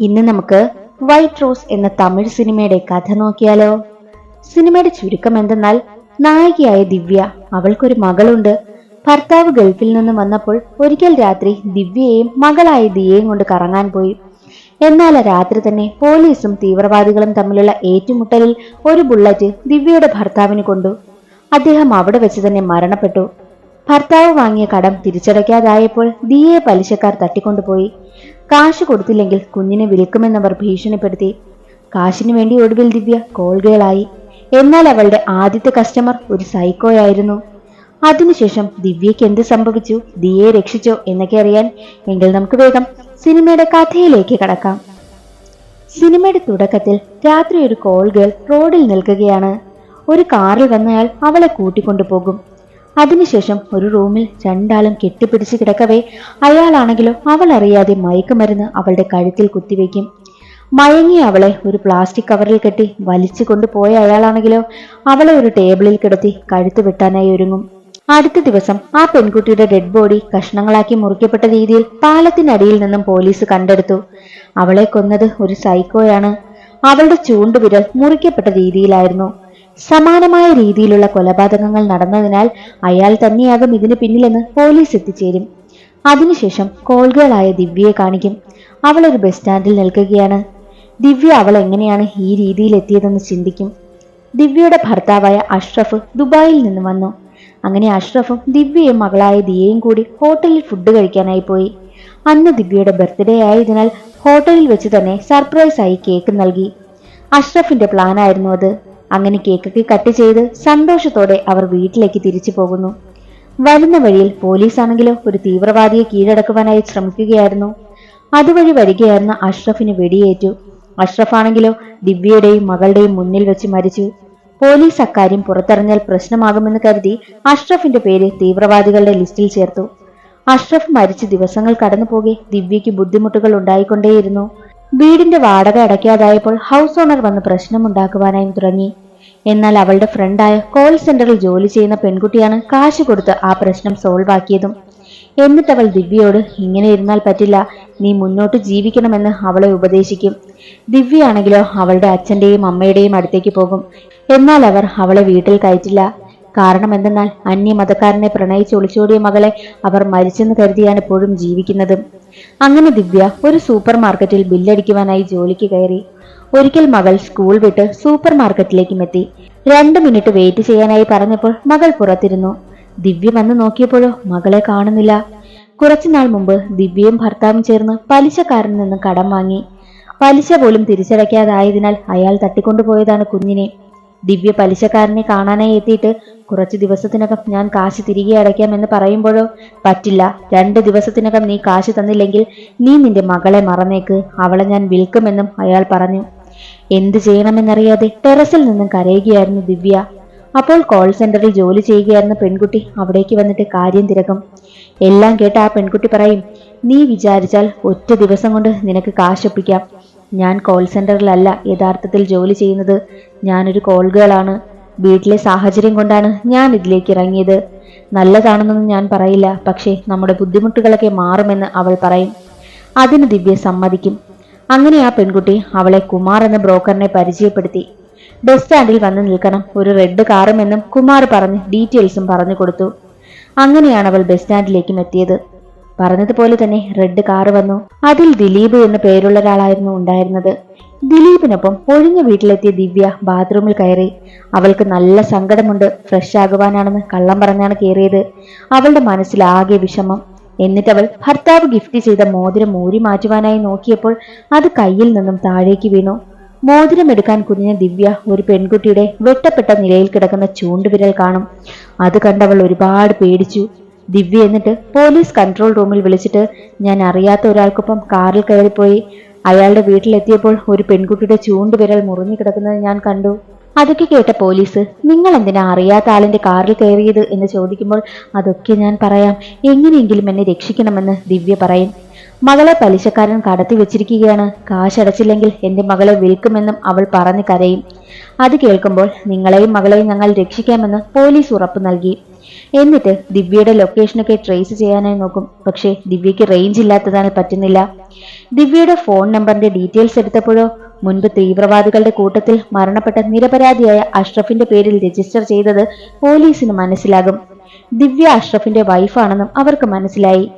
ഇന്ന് നമുക്ക് white rose എന്ന തമിഴ് സിനിമയുടെ കഥ നോക്കിയാലോ? സിനിമയുടെ ചുരുക്കം എന്തെന്നാൽ നായികയായ ദിവ്യ അവൾക്കൊരു മകളുണ്ട്. ഭർത്താവ് ഗൾഫിൽ നിന്ന് വന്നപ്പോൾ ഒരിക്കൽ രാത്രി ദിവ്യയെയും മകളായ ദിയയും കൊണ്ട് കറങ്ങാൻ പോയി. എന്നാൽ രാത്രി തന്നെ പോലീസും തീവ്രവാദികളും തമ്മിലുള്ള ഏറ്റുമുട്ടലിൽ ഒരു ബുള്ളറ്റ് ദിവ്യയുടെ ഭർത്താവിന് കൊണ്ടു. അദ്ദേഹം അവിടെ വെച്ച് തന്നെ മരണപ്പെട്ടു. ഭർത്താവ് വാങ്ങിയ കടം തിരിച്ചടയ്ക്കാതായപ്പോൾ ദിയെ പലിശക്കാർ തട്ടിക്കൊണ്ടുപോയി. കാശ് കൊടുത്തില്ലെങ്കിൽ കുഞ്ഞിനെ വിൽക്കുമെന്നവർ ഭീഷണിപ്പെടുത്തി. കാശിനു വേണ്ടി ഒടുവിൽ ദിവ്യ കോൾഗേളായി. എന്നാൽ അവളുടെ ആദ്യത്തെ കസ്റ്റമർ ഒരു സൈക്കോയായിരുന്നു അതിനുശേഷം ദിവ്യയ്ക്ക് എന്ത് സംഭവിച്ചു? ദിയെ രക്ഷിച്ചോ എന്നൊക്കെ അറിയാൻ എങ്കിൽ നമുക്ക് വേഗം സിനിമയുടെ കഥയിലേക്ക് കടക്കാം. സിനിമയുടെ തുടക്കത്തിൽ രാത്രി ഒരു കോൾ ഗേൾ റോഡിൽ നിൽക്കുകയാണ്. ഒരു കാറിൽ വന്നയാൾ അവളെ കൂട്ടിക്കൊണ്ടുപോകും. അതിനുശേഷം ഒരു റൂമിൽ രണ്ടാളും കെട്ടിപ്പിടിച്ച് കിടക്കവേ. അയാളാണെങ്കിലോ അവൾ അറിയാതെ മയക്കുമരുന്ന് അവളുടെ കഴുത്തിൽ കുത്തിവെക്കും. മയങ്ങി അവളെ ഒരു പ്ലാസ്റ്റിക് കവറിൽ കെട്ടി വലിച്ചു കൊണ്ടുപോയ അയാളാണെങ്കിലോ അവളെ ഒരു ടേബിളിൽ കിടത്തി കഴുത്ത് വെട്ടാനായി ഒരുങ്ങും. അടുത്ത ദിവസം ആ പെൺകുട്ടിയുടെ ഡെഡ് ബോഡി കഷ്ണങ്ങളാക്കി മുറിക്കപ്പെട്ട രീതിയിൽ പാലത്തിനടിയിൽ നിന്നും പോലീസ് കണ്ടെടുത്തു. അവളെ കൊന്നത് ഒരു സൈക്കോയാണ്. അവളുടെ ചൂണ്ടുവിരൽ മുറിക്കപ്പെട്ട രീതിയിലായിരുന്നു. സമാനമായ രീതിയിലുള്ള കൊലപാതകങ്ങൾ നടന്നതിനാൽ അയാൾ തന്നെയാകും ഇതിന് പിന്നിലെന്ന് പോലീസ് എത്തിച്ചേരും. അതിനുശേഷം കോൾഗേളായ ദിവ്യയെ കാണിക്കും. അവൾ ഒരു ബസ് സ്റ്റാൻഡിൽ നിൽക്കുകയാണ്. ദിവ്യ അവൾ എങ്ങനെയാണ് ഈ രീതിയിൽ എത്തിയതെന്ന് ചിന്തിക്കും. ദിവ്യയുടെ ഭർത്താവായ അഷ്റഫ് ദുബായിൽ നിന്ന് വന്നു. അങ്ങനെ അഷ്റഫും ദിവ്യയും മകളായ ദിയയും കൂടി ഹോട്ടലിൽ ഫുഡ് കഴിക്കാനായി പോയി. അന്ന് ദിവ്യയുടെ ബർത്ത്ഡേ ആയതിനാൽ ഹോട്ടലിൽ വെച്ച് തന്നെ സർപ്രൈസായി കേക്ക് നൽകി. അഷ്റഫിന്റെ പ്ലാനായിരുന്നു അത്. അങ്ങനെ കേക്കൊക്കെ കട്ട് ചെയ്ത് സന്തോഷത്തോടെ അവർ വീട്ടിലേക്ക് തിരിച്ചു പോകുന്നു. വരുന്ന വഴിയിൽ പോലീസ് ആണെങ്കിലോ ഒരു തീവ്രവാദിയെ കീഴടക്കുവാനായി ശ്രമിക്കുകയായിരുന്നു. അതുവഴി വരികയായിരുന്ന അഷ്റഫിന് വെടിയേറ്റു. അഷ്റഫ് ആണെങ്കിലോ ദിവ്യയുടെയും മകളുടെയും മുന്നിൽ വെച്ച് മരിച്ചു. പോലീസ് അക്കാര്യം പുറത്തറിഞ്ഞാൽ പ്രശ്നമാകുമെന്ന് കരുതി അഷ്റഫിന്റെ പേര് തീവ്രവാദികളുടെ ലിസ്റ്റിൽ ചേർത്തു. അഷ്റഫ് മരിച്ച് ദിവസങ്ങൾ കടന്നുപോകെ ദിവ്യയ്ക്ക് ബുദ്ധിമുട്ടുകൾ ഉണ്ടായിക്കൊണ്ടേയിരുന്നു. വീടിന്റെ വാടക അടയ്ക്കാതായപ്പോൾ ഹൗസ് ഓണർ വന്ന് പ്രശ്നമുണ്ടാക്കുവാനായി തുടങ്ങി. എന്നാൽ അവളുടെ ഫ്രണ്ടായ കോൾ സെന്ററിൽ ജോലി ചെയ്യുന്ന പെൺകുട്ടിയാണ് കാശ് കൊടുത്ത് ആ പ്രശ്നം സോൾവ് ആക്കിയതും. എന്നിട്ട് അവൾ ദിവ്യയോട് ഇങ്ങനെ ഇരുന്നാൽ പറ്റില്ല. നീ മുന്നോട്ട് ജീവിക്കണമെന്ന് അവളെ ഉപദേശിക്കും. ദിവ്യയാണെങ്കിലോ അവളുടെ അച്ഛന്റെയും അമ്മയുടെയും അടുത്തേക്ക് പോകും. എന്നാൽ അവർ അവളെ വീട്ടിൽ കയറ്റില്ല. കാരണം എന്തെന്നാൽ അന്യമതക്കാരനെ പ്രണയിച്ച് ഒളിച്ചോടിയ മകളെ അവർ മരിച്ചെന്ന് കരുതിയാണ് ഇപ്പോഴും ജീവിക്കുന്നത്. അങ്ങനെ ദിവ്യ ഒരു സൂപ്പർ മാർക്കറ്റിൽ ബില്ലടിക്കുവാനായി ജോലിക്ക് കയറി. ഒരിക്കൽ മകൾ സ്കൂൾ വിട്ട് സൂപ്പർ മാർക്കറ്റിലേക്കും എത്തി രണ്ട് മിനിറ്റ് വെയിറ്റ് ചെയ്യാനായി പറഞ്ഞപ്പോൾ മകൾ പുറത്തിരുന്നു. ദിവ്യ വന്ന് നോക്കിയപ്പോഴോ മകളെ കാണുന്നില്ല. കുറച്ചുനാൾ മുമ്പ് ദിവ്യയും ഭർത്താവും ചേർന്ന് പലിശക്കാരൻ നിന്ന് കടം വാങ്ങി. പലിശ പോലും തിരിച്ചടയ്ക്കാതായതിനാൽ അയാൾ തട്ടിക്കൊണ്ടുപോയതാണ് കുഞ്ഞിനെ. ദിവ്യ പലിശക്കാരനെ കാണാനായി എത്തിയിട്ട് കുറച്ച് ദിവസത്തിനകം ഞാൻ കാശ് തിരികെ അടയ്ക്കാമെന്ന് പറയുമ്പോഴോ? പറ്റില്ല. രണ്ട് ദിവസത്തിനകം നീ കാശ് തന്നില്ലെങ്കിൽ നീ നിന്റെ മകളെ മറന്നേക്ക്. അവളെ ഞാൻ വിൽക്കുമെന്നും അയാൾ പറഞ്ഞു. എന്ത് ചെയ്യണമെന്നറിയാതെ ടെറസിൽ നിന്നും കരയുകയായിരുന്നു ദിവ്യ. അപ്പോൾ കോൾ സെന്ററിൽ ജോലി ചെയ്യുകയായിരുന്ന പെൺകുട്ടി അവിടേക്ക് വന്നിട്ട് കാര്യം തിരക്കും. എല്ലാം കേട്ട് ആ പെൺകുട്ടി പറയും നീ വിചാരിച്ചാൽ ഒറ്റ ദിവസം കൊണ്ട് നിനക്ക് കാശൊപ്പിക്കാം. ഞാൻ കോൾ സെന്ററിലല്ല യഥാർത്ഥത്തിൽ ജോലി ചെയ്യുന്നത്. ഞാനൊരു കോൾ ഗേളാണ് വീട്ടിലെ സാഹചര്യം കൊണ്ടാണ് ഞാൻ ഇതിലേക്ക് ഇറങ്ങിയത്. നല്ലതാണെന്നൊന്നും ഞാൻ പറയില്ല. പക്ഷേ നമ്മുടെ ബുദ്ധിമുട്ടുകളൊക്കെ മാറുമെന്ന് അവൾ പറയും. അതിന് ദിവ്യ സമ്മതിക്കും. അങ്ങനെ ആ പെൺകുട്ടി അവളെ കുമാർ എന്ന ബ്രോക്കറിനെ പരിചയപ്പെടുത്തി. ബസ് സ്റ്റാൻഡിൽ വന്ന് നിൽക്കണം. ഒരു റെഡ് കാറുമെന്നും കുമാർ പറഞ്ഞ് ഡീറ്റെയിൽസും പറഞ്ഞു കൊടുത്തു. അങ്ങനെയാണ് അവൾ ബസ് സ്റ്റാൻഡിലേക്കും എത്തിയത്. പറഞ്ഞതുപോലെ തന്നെ റെഡ് കാറ് വന്നു. അതിൽ ദിലീപ് എന്ന പേരുള്ള ഒരാളായിരുന്നു ഉണ്ടായിരുന്നത്. ദിലീപിനൊപ്പം ഒഴിഞ്ഞ വീട്ടിലെത്തിയ ദിവ്യ ബാത്റൂമിൽ കയറി. അവൾക്ക് നല്ല സങ്കടമുണ്ട്. ഫ്രഷ് ആകുവാനാണെന്ന് കള്ളം പറഞ്ഞാണ് കയറിയത്. അവളുടെ മനസ്സിലാകെ വിഷമം. എന്നിട്ടവൾ ഭർത്താവ് ഗിഫ്റ്റ് ചെയ്ത മോതിരം ഊരി മാറ്റുവാനായി നോക്കിയപ്പോൾ അത് കയ്യിൽ നിന്നും താഴേക്ക് വീണു. മോതിരം എടുക്കാൻ കുനിഞ്ഞ ദിവ്യ ഒരു പെൺകുട്ടിയുടെ വെട്ടപ്പെട്ട നിലയിൽ കിടക്കുന്ന ചൂണ്ടുവിരൽ കാണും. അത് കണ്ടവൾ ഒരുപാട് പേടിച്ചു. ദിവ്യ എന്നിട്ട് പോലീസ് കൺട്രോൾ റൂമിൽ വിളിച്ചിട്ട് ഞാൻ അറിയാത്ത ഒരാൾക്കൊപ്പം കാറിൽ കയറിപ്പോയി. അയാളുടെ വീട്ടിലെത്തിയപ്പോൾ ഒരു പെൺകുട്ടിയുടെ ചൂണ്ടുവിരൽ മുറിഞ്ഞു കിടക്കുന്നത് ഞാൻ കണ്ടു. അതൊക്കെ കേട്ട പോലീസ് നിങ്ങൾ എന്തിനാ അറിയാത്ത ആളിന്റെ കാറിൽ കയറിയത്? എന്ന് ചോദിക്കുമ്പോൾ അതൊക്കെ ഞാൻ പറയാം. എങ്ങനെയെങ്കിലും എന്നെ രക്ഷിക്കണമെന്ന് ദിവ്യ പറയും. മകളെ പലിശക്കാരൻ കടത്തി വെച്ചിരിക്കുകയാണ്. കാശടച്ചില്ലെങ്കിൽ എന്റെ മകളെ വിൽക്കുമെന്നും അവൾ പറഞ്ഞു കരയും. അത് കേൾക്കുമ്പോൾ നിങ്ങളെയും മകളെയും ഞങ്ങൾ രക്ഷിക്കാമെന്ന് പോലീസ് ഉറപ്പു നൽകി. എന്നിട്ട് ദിവ്യയുടെ ലൊക്കേഷനൊക്കെ ട്രേസ് ചെയ്യാനായി നോക്കും. പക്ഷേ ദിവ്യയ്ക്ക് റേഞ്ച് ഇല്ലാത്തതാണ് പറ്റുന്നില്ല. ദിവ്യയുടെ ഫോൺ നമ്പറിന്റെ ഡീറ്റെയിൽസ് എടുത്തപ്പോഴോ മുൻപ് തീവ്രവാദികളുടെ കൂട്ടത്തിൽ മരണപ്പെട്ട നിരപരാധിയായ അഷ്റഫിന്റെ പേരിൽ രജിസ്റ്റർ ചെയ്തത് പോലീസിന് മനസ്സിലാകും. ദിവ്യ അഷ്റഫിന്റെ വൈഫാണെന്നും അവർക്ക് മനസ്സിലായി.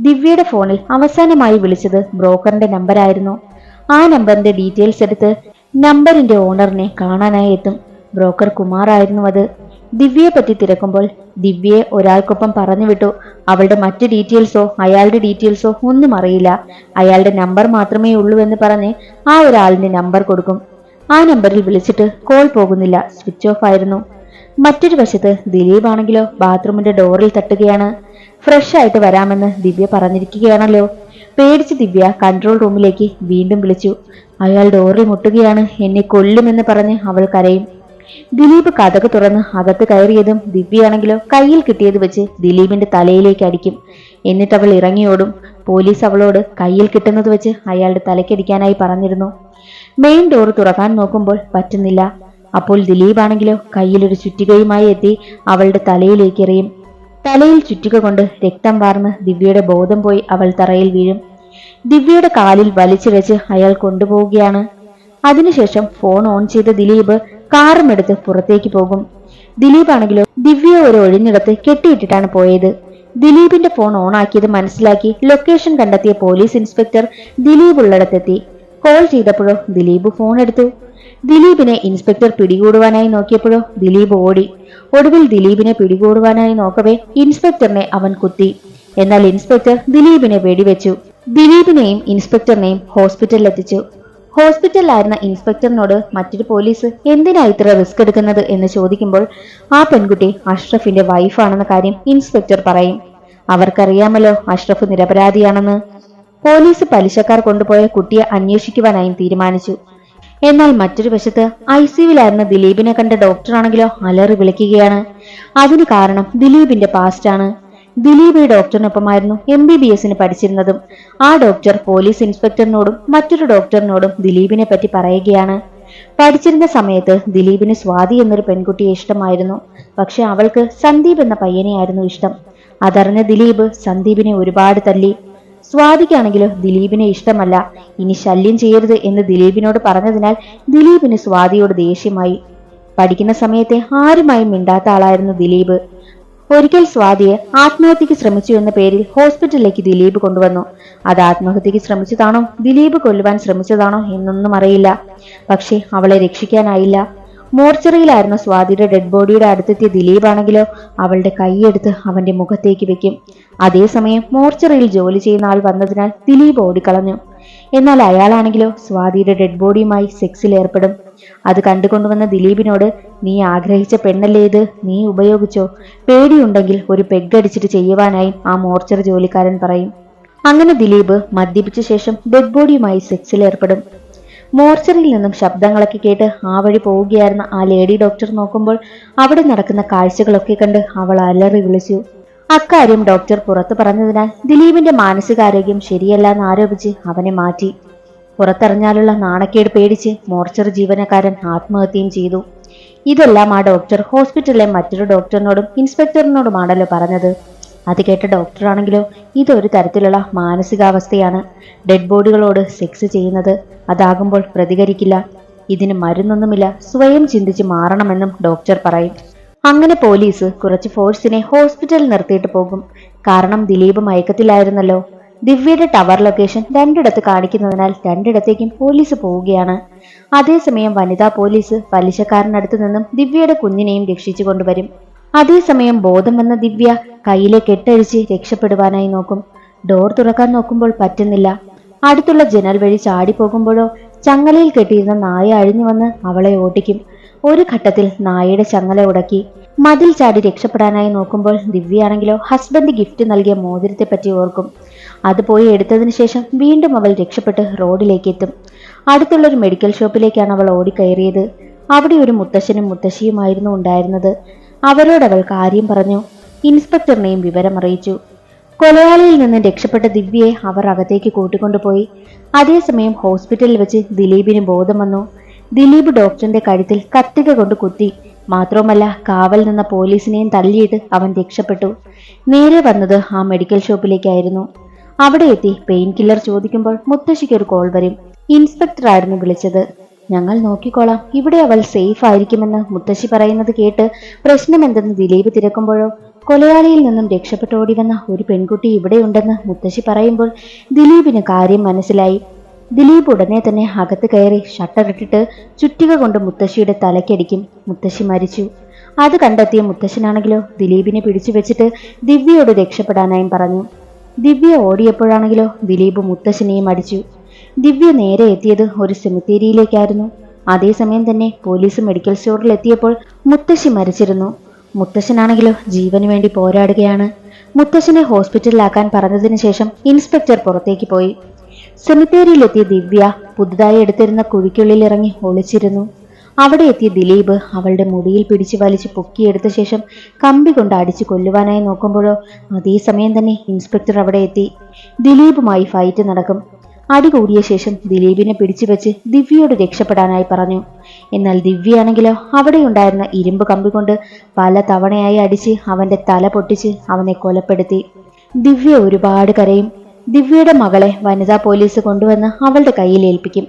ദിവ്യയുടെ ഫോണിൽ അവസാനമായി വിളിച്ചത് ബ്രോക്കറിന്റെ നമ്പറായിരുന്നു ആ നമ്പറിന്റെ ഡീറ്റെയിൽസ് എടുത്ത് നമ്പറിന്റെ ഓണറിനെ കാണാനായി എത്തും. ബ്രോക്കർ കുമാറായിരുന്നു അത്. ദിവ്യയെ പറ്റി തിരക്കുമ്പോൾ ദിവ്യയെ ഒരാൾക്കൊപ്പം പറഞ്ഞു വിട്ടു അവളുടെ മറ്റു ഡീറ്റെയിൽസോ അയാളുടെ ഡീറ്റെയിൽസോ ഒന്നും അറിയില്ല. അയാളുടെ നമ്പർ മാത്രമേ ഉള്ളൂ എന്ന് പറഞ്ഞ് ആ ഒരാളിന്റെ നമ്പർ കൊടുക്കും. ആ നമ്പറിൽ വിളിച്ചിട്ട് കോൾ പോകുന്നില്ല. സ്വിച്ച് ഓഫ് ആയിരുന്നു. മറ്റൊരു വശത്ത് ദിലീപ് ആണെങ്കിലോ ബാത്റൂമിന്റെ ഡോറിൽ തട്ടുകയാണ്. ഫ്രഷ് ആയിട്ട് വരാമെന്ന് ദിവ്യ പറഞ്ഞിരിക്കുകയാണല്ലോ. പേടിച്ച് ദിവ്യ കൺട്രോൾ റൂമിലേക്ക് വീണ്ടും വിളിച്ചു. അയാൾ ഡോറിൽ മുട്ടുകയാണ്. എന്നെ കൊല്ലുമെന്ന് പറഞ്ഞ് അവൾ കരയും. ദിലീപ് കഥക് തുറന്ന് അകത്ത് കയറിയതും ദിവ്യയാണെങ്കിലോ കയ്യിൽ കിട്ടിയത് വെച്ച് ദിലീപിന്റെ തലയിലേക്ക് അടിക്കും. എന്നിട്ട് അവൾ ഇറങ്ങിയോടും പോലീസ് അവളോട് കയ്യിൽ കിട്ടുന്നത് വെച്ച് അയാളുടെ തലയ്ക്കടിക്കാനായി പറഞ്ഞിരുന്നു. മെയിൻ ഡോർ തുറക്കാൻ നോക്കുമ്പോൾ പറ്റുന്നില്ല. അപ്പോൾ ദിലീപ് ആണെങ്കിലോ കയ്യിലൊരു ചുറ്റികയുമായി എത്തി അവളുടെ തലയിലേക്ക് എറിയും. തലയിൽ ചുറ്റിക കൊണ്ട് രക്തം വാർന്ന് ദിവ്യയുടെ ബോധം പോയി അവൾ തറയിൽ വീഴും. ദിവ്യയുടെ കാലിൽ വലിച്ചിഴച്ച് അയാൾ കൊണ്ടുപോവുകയാണ്. അതിനുശേഷം ഫോൺ ഓൺ ചെയ്ത ദിലീപ് കാറും എടുത്ത് പുറത്തേക്ക് പോകും. ദിലീപ് ആണെങ്കിലോ ദിവ്യ ഒരു ഒഴിഞ്ഞിടത്ത് കെട്ടിയിട്ടിട്ടാണ് പോയത്. ദിലീപിന്റെ ഫോൺ ഓൺ ആക്കിയത് മനസ്സിലാക്കി ലൊക്കേഷൻ കണ്ടെത്തിയ പോലീസ് ഇൻസ്പെക്ടർ ദിലീപ് ഉള്ളിടത്തെത്തി. കോൾ ചെയ്തപ്പോഴോ ദിലീപ് ഫോൺ എടുത്തു. ദിലീപിനെ ഇൻസ്പെക്ടർ പിടികൂടുവാനായി നോക്കിയപ്പോഴോ ദിലീപ് ഓടി. ഒടുവിൽ ദിലീപിനെ പിടികൂടുവാനായി നോക്കവേ ഇൻസ്പെക്ടറിനെ അവൻ കുത്തി. എന്നാൽ ഇൻസ്പെക്ടർ ദിലീപിനെ വെടിവെച്ചു. ദിലീപിനെയും ഇൻസ്പെക്ടറിനെയും ഹോസ്പിറ്റലിൽ എത്തിച്ചു. ഹോസ്പിറ്റലിലായിരുന്ന ഇൻസ്പെക്ടറിനോട് മറ്റൊരു പോലീസ് എന്തിനാ ഇത്ര റിസ്ക് എടുക്കുന്നത് എന്ന് ചോദിക്കുമ്പോൾ ആ പെൺകുട്ടി അഷ്റഫിന്റെ വൈഫാണെന്ന കാര്യം ഇൻസ്പെക്ടർ പറയും. അവർക്കറിയാമല്ലോ അഷ്റഫ് നിരപരാധിയാണെന്ന്. പോലീസ് പലിശക്കാർ കൊണ്ടുപോയ കുട്ടിയെ അന്വേഷിക്കുവാനായും തീരുമാനിച്ചു. എന്നാൽ മറ്റൊരു വശത്ത് ഐ ദിലീപിനെ കണ്ട ഡോക്ടറാണെങ്കിലോ അലറി വിളിക്കുകയാണ്. അതിന് കാരണം ദിലീപിന്റെ പാസ്റ്റാണ് ദിലീപ് ഈ ഡോക്ടറിനൊപ്പമായിരുന്നു എം ബി ബി എസിന് പഠിച്ചിരുന്നതും. ആ ഡോക്ടർ പോലീസ് ഇൻസ്പെക്ടറിനോടും മറ്റൊരു ഡോക്ടറിനോടും ദിലീപിനെ പറ്റി പറയുകയാണ്. പഠിച്ചിരുന്ന സമയത്ത് ദിലീപിന് സ്വാതി എന്നൊരു പെൺകുട്ടിയെ ഇഷ്ടമായിരുന്നു. പക്ഷെ അവൾക്ക് സന്ദീപ് എന്ന പയ്യനെയായിരുന്നു ഇഷ്ടം. അതറിഞ്ഞ ദിലീപ് സന്ദീപിനെ ഒരുപാട് തല്ലി. സ്വാതിക്കാണെങ്കിലും ദിലീപിനെ ഇഷ്ടമല്ല. ഇനി ശല്യം ചെയ്യരുത് എന്ന് ദിലീപിനോട് പറഞ്ഞതിനാൽ ദിലീപിന് സ്വാതിയോട് ദേഷ്യമായി. പഠിക്കുന്ന സമയത്തെ ആരുമായും മിണ്ടാത്ത ആളായിരുന്നു ദിലീപ്. ഒരിക്കൽ സ്വാതിയെ ആത്മഹത്യക്ക് ശ്രമിച്ചു എന്ന പേരിൽ ഹോസ്പിറ്റലിലേക്ക് ദിലീപ് കൊണ്ടുവന്നു. അത് ആത്മഹത്യക്ക് ശ്രമിച്ചതാണോ? ദിലീപ് കൊല്ലുവാൻ ശ്രമിച്ചതാണോ എന്നൊന്നും അറിയില്ല. പക്ഷേ അവളെ രക്ഷിക്കാനായില്ല. മോർച്ചറിയിലായിരുന്ന സ്വാതിയുടെ ഡെഡ് ബോഡിയുടെ അടുത്തെത്തിയ ദിലീപ് ആണെങ്കിലോ അവളുടെ കൈയെടുത്ത് അവന്റെ മുഖത്തേക്ക് വെക്കും. അതേസമയം മോർച്ചറിയിൽ ജോലി ചെയ്യുന്ന ആൾ വന്നതിനാൽ ദിലീപ് ഓടിക്കളഞ്ഞു. എന്നാൽ അയാളാണെങ്കിലോ സ്വാതിയുടെ ഡെഡ് ബോഡിയുമായി സെക്സിൽ ഏർപ്പെടും. അത് കണ്ടുകൊണ്ടുവന്ന ദിലീപിനോട് നീ ആഗ്രഹിച്ച പെണ്ണല്ലേ ഇത്? നീ ഉപയോഗിച്ചോ? പേടിയുണ്ടെങ്കിൽ ഒരു പെഗ്ഗടിച്ചിട്ട് ചെയ്യുവാനായി ആ മോർച്ചർ ജോലിക്കാരൻ പറയും. അങ്ങനെ ദിലീപ് മദ്യപിച്ച ശേഷം ഡെഡ് ബോഡിയുമായി സെക്സിൽ ഏർപ്പെടും. മോർച്ചറിയിൽ നിന്നും ശബ്ദങ്ങളൊക്കെ കേട്ട് ആ വഴി പോവുകയായിരുന്ന ആ ലേഡി ഡോക്ടർ നോക്കുമ്പോൾ അവിടെ നടക്കുന്ന കാഴ്ചകളൊക്കെ കണ്ട് അവൾ അലറി വിളിച്ചു. അക്കാര്യം ഡോക്ടർ പുറത്തു പറഞ്ഞതിനാൽ ദിലീപിന്റെ മാനസികാരോഗ്യം ശരിയല്ല എന്ന് ആരോപിച്ച് അവനെ മാറ്റി. പുറത്തറിഞ്ഞാലുള്ള നാണക്കേട് പേടിച്ച് മോർച്ചർ ജീവനക്കാരൻ ആത്മഹത്യയും ചെയ്തു. ഇതെല്ലാം ആ ഡോക്ടർ ഹോസ്പിറ്റലിലെ മറ്റൊരു ഡോക്ടറിനോടും ഇൻസ്പെക്ടറിനോടുമാണല്ലോ പറഞ്ഞത്. അത് കേട്ട ഡോക്ടറാണെങ്കിലോ ഇതൊരു തരത്തിലുള്ള മാനസികാവസ്ഥയാണ്. ഡെഡ് ബോഡികളോട് സെക്സ് ചെയ്യുന്നത് അതാകുമ്പോൾ പ്രതികരിക്കില്ല. ഇതിന് മരുന്നൊന്നുമില്ല. സ്വയം ചിന്തിച്ച് മാറണമെന്നും ഡോക്ടർ പറയും. അങ്ങനെ പോലീസ് കുറച്ച് ഫോഴ്സിനെ ഹോസ്പിറ്റലിൽ നിർത്തിയിട്ട് പോകും. കാരണം ദിലീപ് മയക്കത്തിലായിരുന്നല്ലോ. ദിവ്യയുടെ ടവർ ലൊക്കേഷൻ രണ്ടിടത്ത് കാണിക്കുന്നതിനാൽ രണ്ടിടത്തേക്കും പോലീസ് പോവുകയാണ്. അതേസമയം വനിതാ പോലീസ് പലിശക്കാരനടുത്തു നിന്നും ദിവ്യയുടെ കുഞ്ഞിനെയും രക്ഷിച്ചു കൊണ്ടുവരും. അതേസമയം ബോധം വന്ന ദിവ്യ കയ്യിലെ കെട്ടഴിച്ച് രക്ഷപ്പെടുവാനായി നോക്കും. ഡോർ തുറക്കാൻ നോക്കുമ്പോൾ പറ്റുന്നില്ല. അടുത്തുള്ള ജനൽ വഴി ചാടിപ്പോകുമ്പോഴോ ചങ്ങലയിൽ കെട്ടിയിരുന്ന നായ അഴിഞ്ഞു വന്ന് അവളെ ഓടിക്കും ഒരു ഘട്ടത്തിൽ നായയുടെ ചങ്ങല ഉടക്കി മതിൽ ചാടി രക്ഷപ്പെടാനായി നോക്കുമ്പോൾ ദിവ്യയാണെങ്കിലോ ഹസ്ബൻഡ് ഗിഫ്റ്റ് നൽകിയ മോതിരത്തെ പറ്റി ഓർക്കും. അത് പോയി എടുത്തതിന് ശേഷം വീണ്ടും അവൾ രക്ഷപ്പെട്ട് റോഡിലേക്ക് എത്തും അടുത്തുള്ള ഒരു മെഡിക്കൽ ഷോപ്പിലേക്കാണ് അവൾ ഓടിക്കയറിയത്. അവിടെ ഒരു മുത്തശ്ശനും മുത്തശ്ശിയുമായിരുന്നു ഉണ്ടായിരുന്നത്. അവരോടവൾ കാര്യം പറഞ്ഞു. ഇൻസ്പെക്ടറിനെയും വിവരം അറിയിച്ചു കൊലയാളിയിൽ നിന്ന് രക്ഷപ്പെട്ട ദിവ്യയെ അവർ അകത്തേക്ക് കൂട്ടിക്കൊണ്ടുപോയി. അതേസമയം ഹോസ്പിറ്റലിൽ വെച്ച് ദിലീപിന് ബോധം വന്നു. ദിലീപ് ഡോക്ടറിന്റെ കഴുത്തിൽ കത്തിക കൊണ്ട് കുത്തി. മാത്രവുമല്ല കാവൽ നിന്ന പോലീസിനെയും തള്ളിയിട്ട് അവൻ രക്ഷപ്പെട്ടു. നേരെ വന്നത് ആ മെഡിക്കൽ ഷോപ്പിലേക്കായിരുന്നു. അവിടെ എത്തി പെയിൻ കില്ലർ ചോദിക്കുമ്പോൾ മുത്തശ്ശിക്ക് ഒരു കോൾ വരും. ഇൻസ്പെക്ടർ ആയിരുന്നു വിളിച്ചത്. ഞങ്ങൾ നോക്കിക്കോളാം. ഇവിടെ അവൾ സേഫ് ആയിരിക്കുമെന്ന് മുത്തശ്ശി പറയുന്നത് കേട്ട് പ്രശ്നമെന്തെന്ന് ദിലീപ് തിരക്കുമ്പോഴോ കൊലയാളിയിൽ നിന്നും രക്ഷപ്പെട്ടോടി വന്ന ഒരു പെൺകുട്ടി ഇവിടെയുണ്ടെന്ന് മുത്തശ്ശി പറയുമ്പോൾ ദിലീപിന് കാര്യം മനസ്സിലായി. ദിലീപ് ഉടനെ തന്നെ അകത്ത് കയറി ഷട്ടറിട്ടിട്ട് ചുറ്റിക കൊണ്ട് മുത്തശ്ശിയുടെ തലയ്ക്കടിക്കും. മുത്തശ്ശി മരിച്ചു. അത് കണ്ടെത്തിയ മുത്തശ്ശനാണെങ്കിലോ ദിലീപിനെ പിടിച്ചു വെച്ചിട്ട് ദിവ്യയോട് രക്ഷപ്പെടാനായും പറഞ്ഞു. ദിവ്യ ഓടിയപ്പോഴാണെങ്കിലോ ദിലീപ് മുത്തശ്ശനെയും അടിച്ചു. ദിവ്യ നേരെ എത്തിയത് ഒരു സെമിത്തേരിയിലേക്കായിരുന്നു അതേസമയം തന്നെ പോലീസ് മെഡിക്കൽ സ്റ്റോറിൽ എത്തിയപ്പോൾ മുത്തശ്ശി മരിച്ചിരുന്നു. മുത്തശ്ശനാണെങ്കിലോ ജീവന് വേണ്ടി പോരാടുകയാണ്. മുത്തശ്ശനെ ഹോസ്പിറ്റലിലാക്കാൻ പറഞ്ഞതിന് ശേഷം ഇൻസ്പെക്ടർ പുറത്തേക്ക് പോയി. സെമിത്തേരിയിലെത്തിയ ദിവ്യ പുതുതായി എടുത്തിരുന്ന കുഴിക്കുള്ളിൽ ഇറങ്ങി ഒളിച്ചിരുന്നു. അവിടെ എത്തിയ ദിലീപ് അവളുടെ മുടിയിൽ പിടിച്ചു വലിച്ച് പൊക്കിയെടുത്ത ശേഷം കമ്പി കൊണ്ട് അടിച്ചു കൊല്ലുവാനായി നോക്കുമ്പോഴോ അതേസമയം തന്നെ ഇൻസ്പെക്ടർ അവിടെ എത്തി. ദിലീപുമായി ഫൈറ്റ് നടക്കും. അടി കൂടിയ ശേഷം ദിലീപിനെ പിടിച്ചു വെച്ച് ദിവ്യയോട് രക്ഷപ്പെടാനായി പറഞ്ഞു. എന്നാൽ ദിവ്യയാണെങ്കിലോ അവിടെയുണ്ടായിരുന്ന ഇരുമ്പ് കമ്പി കൊണ്ട് പല തവണയായി അടിച്ച് അവന്റെ തല പൊട്ടിച്ച് അവനെ കൊലപ്പെടുത്തി. ദിവ്യ ഒരുപാട് കരയും. ദിവ്യയുടെ മകളെ വനിതാ പോലീസ് കൊണ്ടുവന്ന് അവളുടെ കയ്യിൽ ഏൽപ്പിക്കും.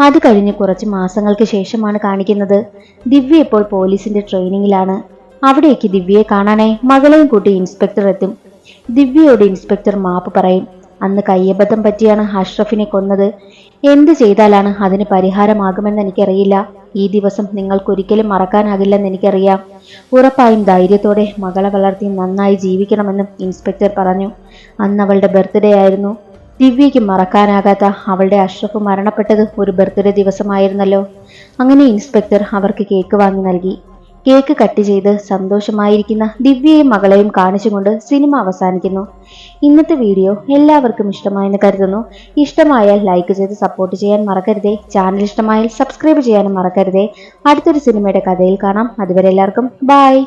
അത് കഴിഞ്ഞ് കുറച്ച് മാസങ്ങൾക്ക് ശേഷമാണ് കാണിക്കുന്നത്. ദിവ്യ ഇപ്പോൾ പോലീസിന്റെ ട്രെയിനിങ്ങിലാണ്. അവിടേക്ക് ദിവ്യയെ കാണാനായി മകളെയും കൂട്ടി ഇൻസ്പെക്ടർ എത്തും. ദിവ്യയോട് ഇൻസ്പെക്ടർ മാപ്പ് പറയും. അന്ന് കയ്യബദ്ധം പറ്റിയാണ് അഷ്റഫിനെ കൊന്നത്. എന്ത് ചെയ്താലാണ് അതിന് പരിഹാരമാകുമെന്ന് എനിക്കറിയില്ല. ഈ ദിവസം നിങ്ങൾക്കൊരിക്കലും മറക്കാനാകില്ലെന്ന് എനിക്കറിയാം. ഉറപ്പായും ധൈര്യത്തോടെ മകളെ വളർത്തി നന്നായി ജീവിക്കണമെന്നും ഇൻസ്പെക്ടർ പറഞ്ഞു. അന്ന് അവളുടെ ബർത്ത്ഡേ ആയിരുന്നു. ദിവ്യയ്ക്ക് മറക്കാനാകാത്ത അവളുടെ അഷ്റഫ് മരണപ്പെട്ടത് ഒരു ബർത്ത്ഡേ ദിവസമായിരുന്നല്ലോ. അങ്ങനെ ഇൻസ്പെക്ടർ അവർക്ക് കേക്ക് വാങ്ങി നൽകി. കേക്ക് കട്ട് ചെയ്ത് സന്തോഷമായിരിക്കുന്ന ദിവ്യയും മകളെയും കാണിച്ചുകൊണ്ട് സിനിമ അവസാനിക്കുന്നു. ഇന്നത്തെ വീഡിയോ എല്ലാവർക്കും ഇഷ്ടമായെന്ന് കരുതുന്നു. ഇഷ്ടമായാൽ ലൈക്ക് ചെയ്ത് സപ്പോർട്ട് ചെയ്യാൻ മറക്കരുതേ. ചാനൽ ഇഷ്ടമായാൽ സബ്സ്ക്രൈബ് ചെയ്യാനും മറക്കരുതേ. അടുത്തൊരു സിനിമയുടെ കഥയിൽ കാണാം. അതുവരെ എല്ലാവർക്കും ബായ്.